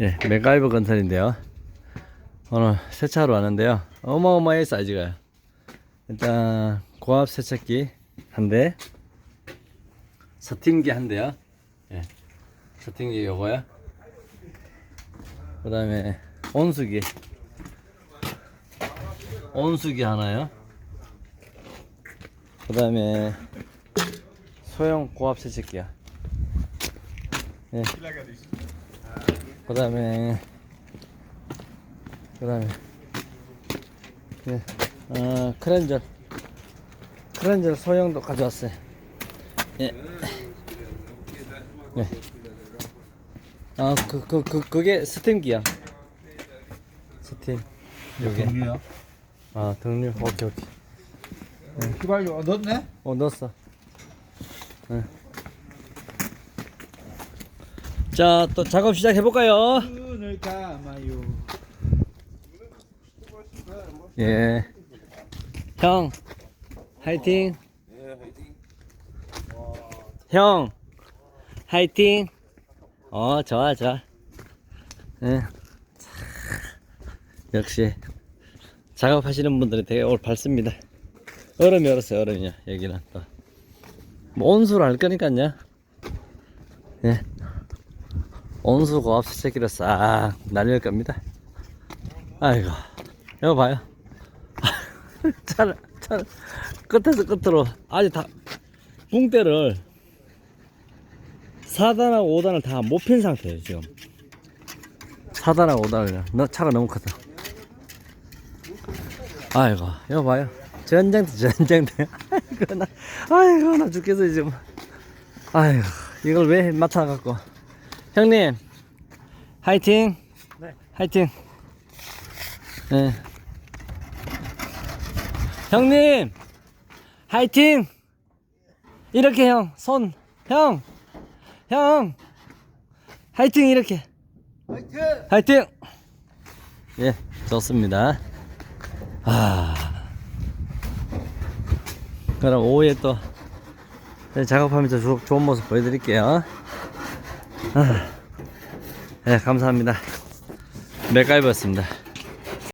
예, 맥가이버 건설인데요. 오늘 세차하러 왔는데요. 어마어마해 사이즈가요. 일단 고압 세차기 한 대, 스팀기 한 대요. 예, 스팀기 요거요. 그 다음에 온수기, 온수기 하나요. 그 다음에 소형 고압 세차기야. 예. 그 다음에 그 다음에 네. 어, 크렌젤 크렌젤 소형도 가져왔어요 예. 네. 아, 그, 그, 그, 그게 스팀기야. 스팀. 요게. 동이야. 아, 등류. 오케이, 오케이. 휘발유 어, 넣었네? 어, 넣었어. 네. 자, 또 작업 시작해 볼까요? 눈을 감아요. 예. 형, 화이팅. 형, 화이팅. 어, 좋아, 좋아. 예. 역시 작업하시는 분들이 되게 오늘 밝습니다. 얼음이 얼었어요, 얼음이요. 여기는 또. 뭐 온수를 할 거니까요. 예. 온수 고 압 수세기로 싹 날릴 겁니다. 아이고, 이거 봐요. 차를, 차를 끝에서 끝으로 아직 다 붕대를 4단하고 5단을 다 못 핀 상태예요 지금. 4단하고 5단을 너 차가 너무 크다 아이고 이거 봐요. 전쟁대 전쟁대 아이고 나 아이고 나 죽겠어 지금. 아이고 이걸 왜 맡아갖고 형님 화이팅. 네. 화이팅. 네. 형님 화이팅. 이렇게 형 손 형 형. 화이팅 이렇게. 화이팅! 화이팅. 예 좋습니다. 아. 그럼 오후에 또 작업하면서 조- 좋은 모습 보여드릴게요. 아, 네. 감사합니다. 맥가이버였습니다